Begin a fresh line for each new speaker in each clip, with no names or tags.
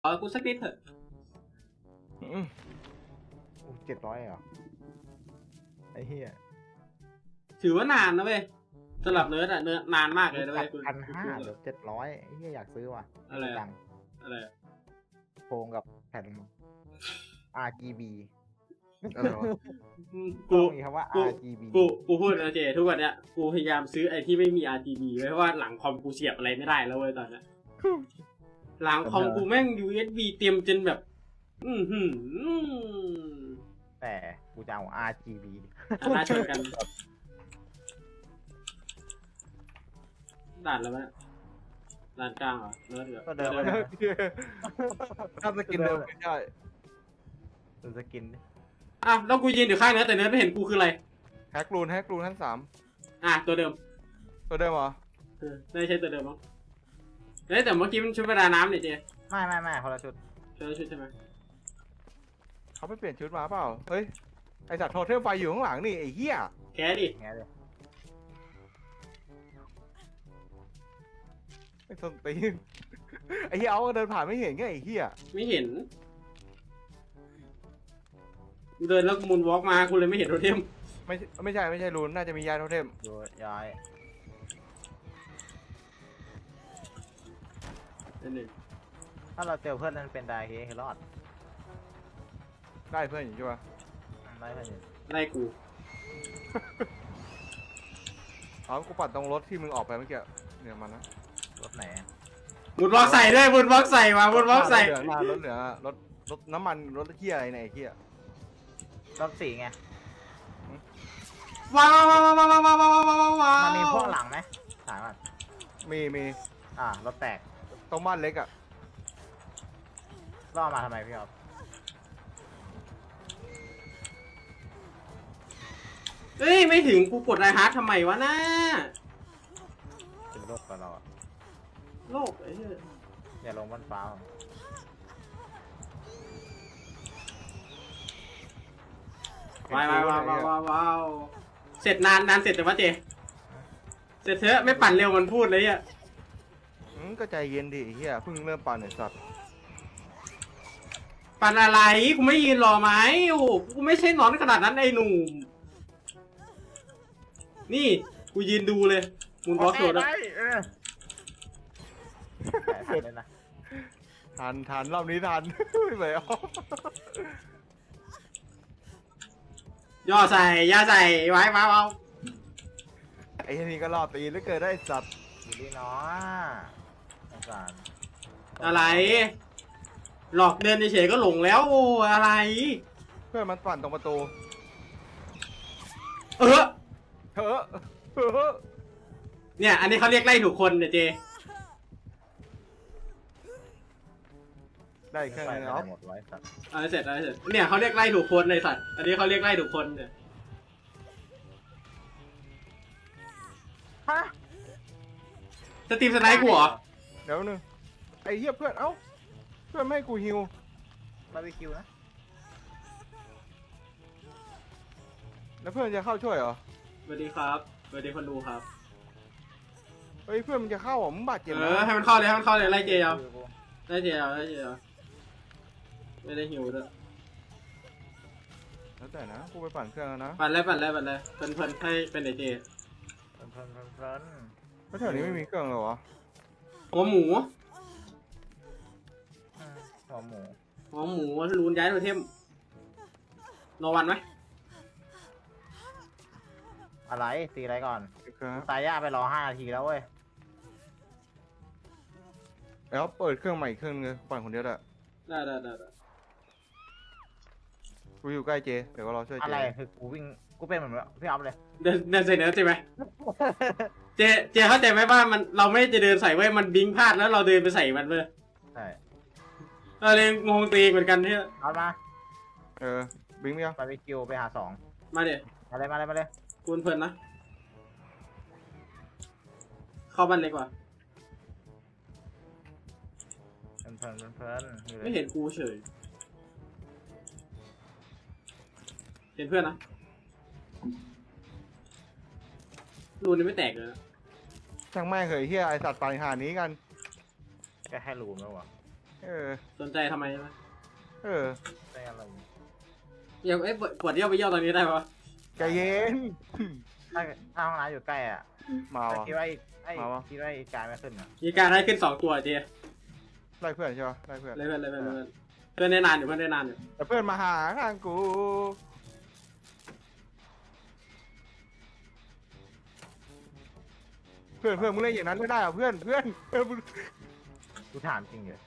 เอากูสักนิดเถอะ
อืม
เจ็ดร้อยเหรอ ไอ้เหี้ย
ถือว่านานนะเว้ยสำหรับเนิร์ดอะเนิร์ดนานมากเลยนะเว้ยกู
พันห้าหรือเจ็ดร้อยไอ้เหี้ยอยากซื้อว่ะ
อะไร
จั
อะ
ง
อะไรอะ
โครงกับแผ่น RGB
อะไรวะ
กู
ต้องมีคำว่า
กู
RGB
กูกูพูดนะเจทุกวันเนี้ยกูพยายามซื้อไอ้ที่ไม่มี RGB ไว้เพราะว่าหลังคอมกูเสียบอะไรไม่ได้แล้วเว้ยตอนเนี้ย หลังคอมกูแม่ง USB เตรียมจนแบบ อือหือ
แต่กูจะเอา RGB
อัตราชนกันด่านแล้วไหมด่านกลางเหรอเนิร์ดเหรอ
ก็เดิม
เนิร์ด
ถ้าสกินเดิมไม่ใช่
ดูสกินดิ
อะแล้วกูยืนอยู่ข้างเนิร์ดแต่เนิร์ดไม่เห็นกูคืออะไร
แฮกรูนแฮกรูนขั้นสาม
อะตัวเดิม
ตัวเดิมเหรอ
เออไม่ใช่ตัวเดิมมั้ง เฮ้ยแต่เมื่อกี้มันชุดประดาน้ำเนี่ยเจ
ไม่ไม่ไม่คนละชุด
ชุดชุดใช่ไหม
เขาไปเปลี่ยนชุดมาเปล่า เฮ้ย ไอสัตว์โทเทมไฟอยู่ข้างหลังนี่ไอ้เหี้ย
แค่ดิ
ไงเลย
ไอ้ส้นตีนไอ้เหี้ยเอาเดินผ่านไม่เห็นไงไอ้เหี้ย
ไม่เห็นกูเดินแล้วมูนวอล์กมากูเลยไม่เห็นโทเทม
ไม่ใช่ไม่ใช่ไม่ใช่รูนน่าจะมียาโทเทม
ดูย้าย ถ้าเราเจอเพื่อนนั้นเป็นได้เฮรอด
ได้เพื่อนอยู่ใช่ปะ
ได้เพื่อนอยู่
ได้กู
อ๋กูปัดตรงรถที่มึงออกไปเมื่อกี้เนี่ยมันนะ
รถไหน
บุญบล็อกใส่ด้วยบุญบล็อกใส่มาบุญบล็อกใส่
รถเหลือรถเหลือรถรถน้ำมันรถเกียร์อะไรไหนเกีย
ร์รถสีไง
ว้าวว้าวว้าวว้าวว้าวว้าวว้าว
มันมีพวกหลังไหมสายมัน
มีมี
อ่ารถแตก
ตรงบ้านเล็กอะ
ล่อมาทำไมพี่อ๊อฟ
เอ้ยไม่ถึงกูกดไลฮาร์ดทำไมวะน้า
เป็นโรคกับเราอะ
โลกไอ้เหี้ย
อย่าลงบนฟ้า
ว้าวว้าวว้าวว้าวว้าวว้าวเสร็จนานนานเสร็จแต่ว่าเจ เสร็จเถอะไม่ปั่นเร็วมันพูดเลยอะ
อืมก็ใจเย็นดิไอ้เหี้ยเพิ่งเริ่มปั่นไอ้สัตว์
ปั่นอะไรกูไม่ยืนรอไหมโอ้โหกูไม่ใช่หนอนขนาดนั้นไอ้หนุ่ม นี่กูยืนดูเลยมูนวอล์กโดดอะ
เออแตะทันเลยนะ
ทันทันรอบนี้ทัน ไม่ไหวเอา
ย่อใส่ย่าใส่ไว้ว้าวว้าว
ไอ้นี่ก็รอดตีแล้วเกิดได้ไอ้สัตว์
อยู่ดีเนาะ สงสาร
อะไร หลอกเดินเฉยๆก็หลงแล้วโอ้อะไร
เพื่อนมันปั่นตรงประตู
เออ
เฮ้อเฮ้อ
เนี่ย อันนี้เขาเรียกไล่ถูกคนเนี่ยเจ
ได้เครื่อง
ไป
นึง
ไม่
เนาะ
ได้หมดไว้สัตว์
เอะไรเสร็จเอะไรเสร็จเนี่ยเขาเรียกไล่ถูกคนในสัตว์ อันนี้เขาเรียกไล่ถูกคนเนี่ย
ฮะ
สตรีมสไนป์กูเหรอ
เดี๋ยวนึงไอ้เหี้ยเพื่อนเอ้าเพื่อนไม่ให้กูฮิว
บาร์บีคิวนะ
แล้วเพื่อนจะเข้าช่วยเหรอ
สวัสดีครับสวัสดีคนดูครับ
เฮ้ยเพื่อนมันจะเข้าเหรอมึงบาดเจ็บ
เอ
นะ
อให้มันเข้าเลยให้มันเข้าเลยไล่เจเอา
คือกู
ไล่เจเอาไล่เจเอาไม่ได้หิวด้วย
แล้วแต่นะกูไปปั่นเครื่องแล้วนะ
ปั่นเลยปั่นเลยปั่นเลยเพิ่นเพิ่นให้เป็นไอเจ
เพลินเพลินเพลินเพลิน
แล้วแถวนี้ไม่มีเครื่องเลยวะ
หัวหมู
อืมหัวหมู
หัวหมูรูนย้ายโทเทมรอวันไหม
อะไรตีอะไรก่อน
เครื่อง
ตายย่าไปรอห้านาทีแล้วเว้ย
แล้วเปิดเครื่องใหม่อีกเครื่องนึงเลยปั่นคนเดียวแหละ
ได้ได้ได้ได้
กูอยู่ใกล้เจ เดี๋ยวก็รอช่วยเจ
อะไรคือกูวิ่ง กูเป็นเหมือนพี่อ๊อฟเลย
เดินเดินใส่เนื้อใช่ไหม เจเจเข้าใจไหมว่ามันเราไม่จะเดินใส่ไว้ยมันบิงพลาดแล้วเราเดินไปใส่มันเลย
ใช่
เราเลยงงตีเหมือนกันเนี่ย
เอามา
เออบิงไหมยัง
บาร์บีคิวไปหาสอง
มาเดี๋ยว
มาเลยมาเลยมาเลย
คูณเพลินนะ เข้าบ้านเล็กว่ะ
เพลินเพลินเพลินเพลินอยู่เลย
ไม่เห็นกูเฉย เห็นเพื่อนนะรูนยังไม่แตกเลยนะ
ช่างแม่งเหยเฮียไอสัตว์ปั่นหานี้กัน
แค่ให้รูมแล้ววะ
เออ
สนใจทำไมใช่ไหม
เออ
ได้อะไร
ยังเอ้ยปวดปวดเยี่ยวไปเยี่ยวตอนนี้ได้ปะ
ใจเย็น
ถ้าถ้าห้องน้ำอยู่ใกล้อะ
มา
ถ้า
ว่ะ
คิดว่าไอ้ไอ้
มาวะ
คิดว่าไอ้การไม่ขึ้นอะ
มีการให้ขึ้นสองตัวเจ
ไล่เพื่อนใช่ปะไล่เพื่อน
เลยเพื่อนเลยเพื่อนเลยเพื่อนเพื่อนได้นานอยู่เพื่อนได้นานอยู่
แต่เพื่อนมาหาทางกู เพื่อนเพื่อนมึงเล่นอย่างนั้นไม่ได้อะเพื่อนเพื่อนเพื่อนมึง
กูถามจริงเลย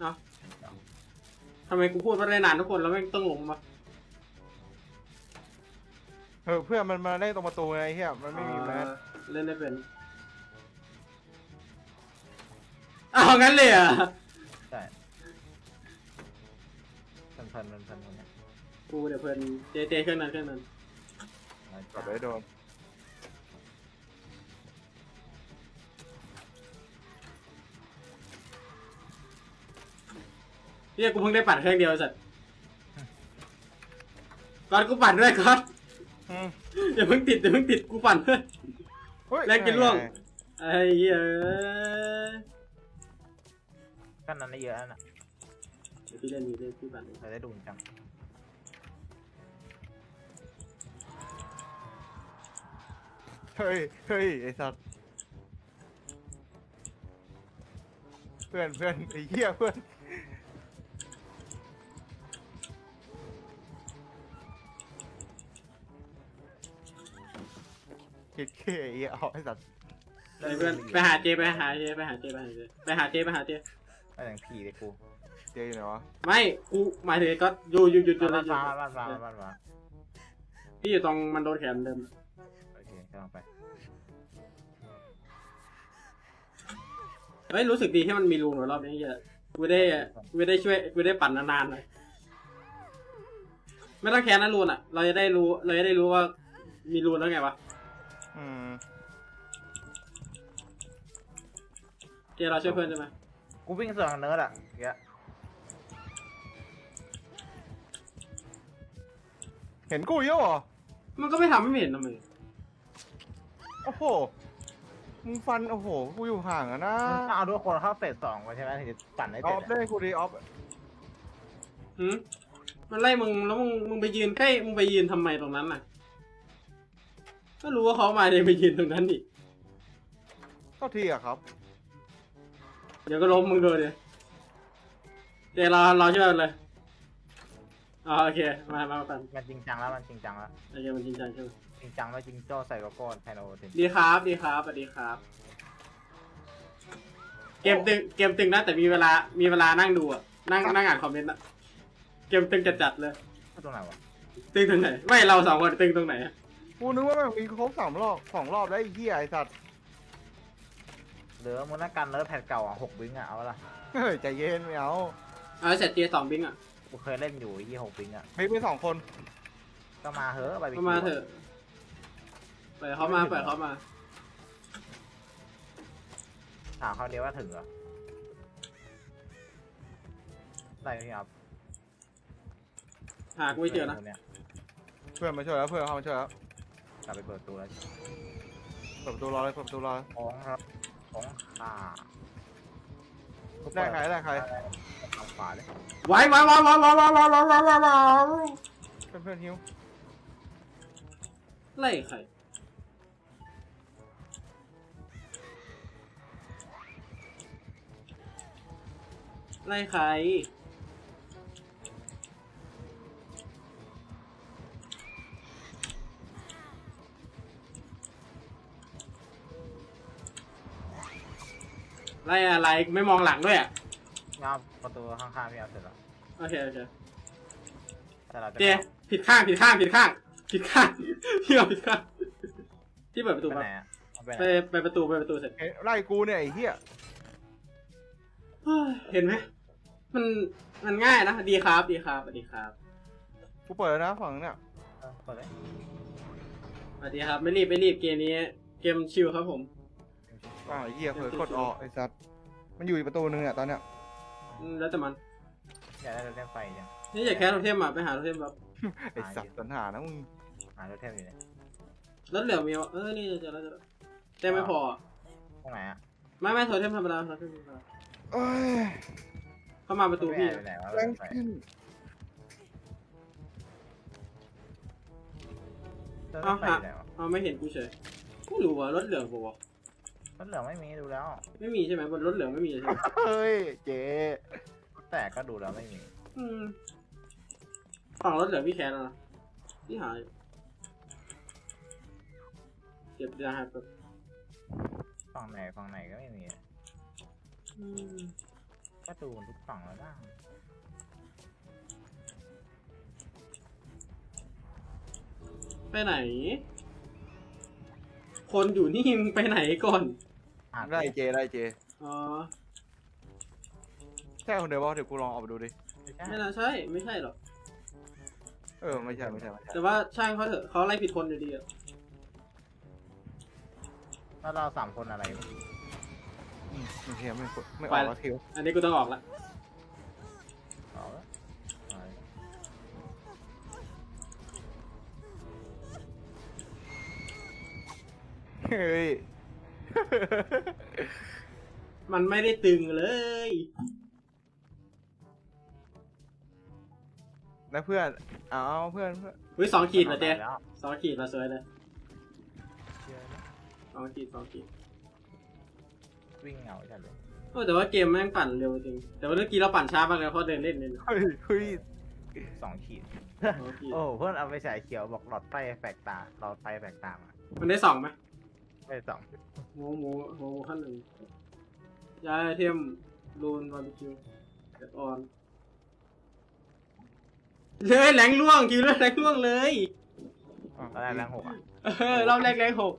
เนาะทำไมกูพูดว่าได้นานทุกคนแล้วแม่งต้องลงมา
เออเพื่อนมันมาเล่นตรงประตูไงเฮียมันไม่มีแมส
เล่นได้เป็นอ้าวงั้นเลยเหรอะ
ใช่เพลินเพลินเพลินเพลินเพลินเนี่ย
กูเดี๋ยวเพื่อนเจเจเครื่องนั้นเครื่องนั้น
กลับไปโดน
เนี่ยกูเพิ่งได้ปั่นเครื่องเดียวไอ้สัตว์ก่อนกูปั่นด้วยก่อน
อืม
อย่าเพิ่งติดอย่าเพิ่งติดกูปั่นด้วย
เฮ้ย
แรงกินร่วง ไอ้เหี้ย
ขั้นนั้นได้เยอะแล้วน่ะ
เดี๋ยวพี่เล่นพี่เล่นพี่ปั่นเอง
เราได้ดูจัง
เฮ้ยเฮ้ยไอ้สัตว์เพื่อนเพื่อนไอ้เหี้ยเพื่อน อ้เหี้ยเอาไอ้สัตว์
ไปเพื่อนไปหาเจไปหาเจไปหาเจไปหาเจไปหาเจไปหาเจ
ไปถึงผีเลยกู
เจอยู่ไหนวะ
ไม่กูหมายถึงก็อยู่อยู่อยู่อยู่เล
บ้ายน
อยู่
ฟ้าบ้านฟ้าบ้านฟ้า
พี่อยู่ตรงมันโดนแขนเดิม
โอเคกำลังไป
เฮ้ยรู้สึกดีที่มันมีรูหน่อยรอบนี้เหี้ยกูได้กูได้ช่วยกูได้ปั่นนานๆเลยไม่ต้องแขนนะรูนอะ เราจะได้รู้เราจะได้รู้ว่ามีรูนแล้วไงวะ เจเราช่วยเพื่อนใช่ไหม
กูวิ่งส่วนของเนิร์ดอะเงี้ย
เห็นกูเยอะเหรอ
มันก็ไม่ทำให้ไม่เห็นทำไม
โอ้โห มึงฟัน โอ้โห กูอยู่ห่างอะนะ
มึงต้องเอาทุกคนเข้าเฟสสองก่อนใช่ไหมถึงจะปั่นได้
อ
เสร็
อ
จ
ฟ
อะ
เล่นกูดีออฟ
หืมมันไล่มึงแล้วมึงมึงไปยืนใกล้มึงไปยืนทำไมตรงนั้นน่ะ ก็รู้ว่าเขามาเลยไปยืนตรงนั้นดิ
ก็ทีอะครับ
เดี๋ยวก็ล้มมึงดูดิเดี๋ยวเราเราช่วยกันเลยอ๋อโอเค มามากัน
มันจริงจังแล้วมันจริงจังแล้ว
โอเคมันจริงจังใช่ไหม
จริงจังแล้วจริงโจ้ใส่โกโก้ไทโนเต็ม
ดีครับดีครับสวัสดีครับ เกมตึงเกมตึงนะแต่มีเวลามีเวลานั่งดูอะนั่งนั่งอ่านคอมเมนต์อะเกมตึงจัดจัดๆเลย
ตรงไหนวะ
ตึงตรงไหนไม่เราสองคนตึงตรงไหนอะ
กูนึกว่ามันมีครบสามรอบสองรอบแล้วไอ้เหี้ยไอ้สัตว์
เหลือมึงนักกันเนิร์ดแพทเก่าอะหกวิงอะเอาละ
เฮ้ยใจเย็นไม่เอา
เอาเสร็จเจสองบิงอะ
กูเคยเล่นอยู่ยี่หกวิงอะ
ไม่เป็นสองคน
ก็มาเถอะไป
เข้ามาเถอะปล่อยเขามาปล่อยเขามา
ถามเขาเดียวว่าถึงเหรอได้พี่ครับ
หากูไม่เจอนะ
เนี่ย
เพื่อนมาช่วยแล้วเพื่อนเข้ามาช่วยแล้ว
กลับไปเปิดประตูแล้ว
เปิดประตูรอเลยเปิดประตูรอเลย
ของครับ ของข่า
ได้ใครได้ใคร
ทางขวาเลย
ไว้ไว้ไว้ไว้ไว้ไว้ไว้ไว้ไว้ไว้ไว้
เพื่อนเพื่อนฮิว
ไล่ใครไล่ใคร ไล่อะไรไม่มองหลังด้วยอะ
งาประตูข้างๆพี่เอาเสร็จแล้ว
โอเคโอเค
แต่เราจะ
เจผิดข้างผิดข้างผิดข้างผิดข้างพี่เอาผิดข้างที่เปิดประตู
ไป
มา
ไหนอะเอาไปไหน
ไปไปประตูไปประตูเสร็จ
เฮ้ยไล่กูเนี่ยไอ้เหี้ย
เฮ้ยเห็นไหม มัน มันง่ายนะ ดีครับ ดีครับ สวัสดีครับ
กูเปิดแล้วนะฝั่งเนี่ย
เออเปิดเลย
สวัสดีครับ ไม่รีบ ไม่รีบ เกมนี้ เกมชิลครับผม
อ้าวไอ้เหี้ยเผลอกดออกไอ้สัตว์มันอยู่อีกประตูนึงอะตอนเนี้ย
อืมแล้วแต่มัน
อยากได้รถเทมไฟจัง
นี่อยากแคสโทเทมอะไปหาโทเทมแบบ
ไอ้สัตว์สัญหานะมึง
หารถเทมอยู่เนี่ย
รถเหลือมีวะเออนี่เจอแล้วเจอแล้วแต่ไม่พอ
ตรงไหนอะ
ไม่ไม่โทรเทมธรรมดาโทรเทมธรรมดา
เอ้ย
เข้ามาประตูพี่
ไปไหนวะ
แรง
ไป
ขึ้น
เดิน
เอา
ไป
ฮะ
ไหนวะ
เอาไม่เห็นกูเฉยไม่รู้ว่ารถเหลืองปะวะ
รถเหลืองไม่มีดูแล้ว
ไม่มีใช่ไหมบนรถเหลืองไม่มีใช่ไหม
เฮ้ยเจ๊
แต่ก็ดูแล้วไม่มี
อืมฝั่งรถเหลืองพี่แคสแล้วนะพี่หายเก็บยาหายแบบ
ฝั่งไหนฝั่งไหนก็ไม่มี
อืม
ก็ดูทุกฝั่งแล้วบ้าง
ไปไหน คนอยู่นี่มึงไปไหนก่อน
อะ
ได้เจ๊ได้เจ๊
อ๋อ
ใช่คนเดียวว่าเดี๋ยวกูลองออกไปดูดิ
ไม่ใช่
ไม่น่าใช่ ไม่ใช่หรอก
เออไม่ใช่ไม่ใช่ไม่ใช่
แต่ว่าช่างเขาเถอะเขาไล่ผิดคนอยู่ดีอะ
แล้วเราสามคนอะไรวะ
อืมไม่ใช่ไม่กดไม่ออกแล้วเทียว
อันนี้กูต้องออกละ
เอาละเอาละ
เฮ้ย
มันไม่ได้ตึงเลย
นะเพื่อน เอาเพื่อนเพื่อน
อุ้ยสองขีดเหรอเจ๊
แล้ว
สองขีดมาสวยเลย
เชื่อแล้ว
สองขีดสองขีด
วิ่งเหงาจัดเลย
โอ้แต่ว่าเกมแม่งปั่นเร็วจริง แต่ว่าเมื่อกี้เราปั่นช้ามากเลยเพราะเดินเล่นเนี่ย
เฮ้ยเฮ้ย
สองขีด
สองขีด
โอ้เพื่อนเอาไปฉายเขียวบอกหลอดไฟแฝกตาหลอดไฟแฝกตามา
มันได้สองไหม
ได้สอง
โมโมโมขั้นหนึ่งยาไอเทมรูนบาร์บีคิวแอดออนเลยแหลงล่วงคิวเลยแหลงล่วงเลย
ตอนแรกแรงหกอะ
เออรอบแรกแรงหก